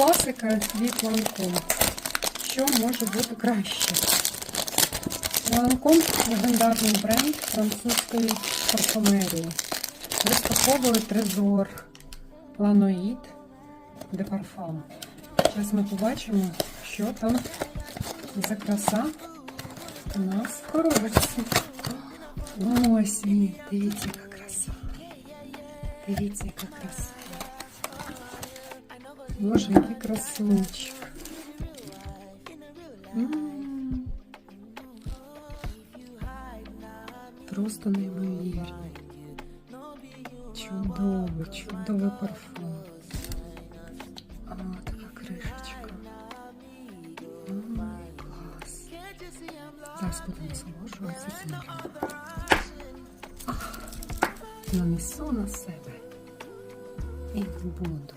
класика від Ланком. Що може бути краще? Ланком легендарний бренд французької парфумерії. Розпаковує трезор Ланоїд де парфам. Зараз ми побачимо, що там за краса у нас в коробочці. Ось він, дивіться, яка краса. Дивіться, яка краса. Боже, який красунчик. М. Просто неймовірний. Чудовий, чудовий парфум. А, така кришечка. М, Клас. Зараз цим ароматом. Ах, Нанесу на себе і буду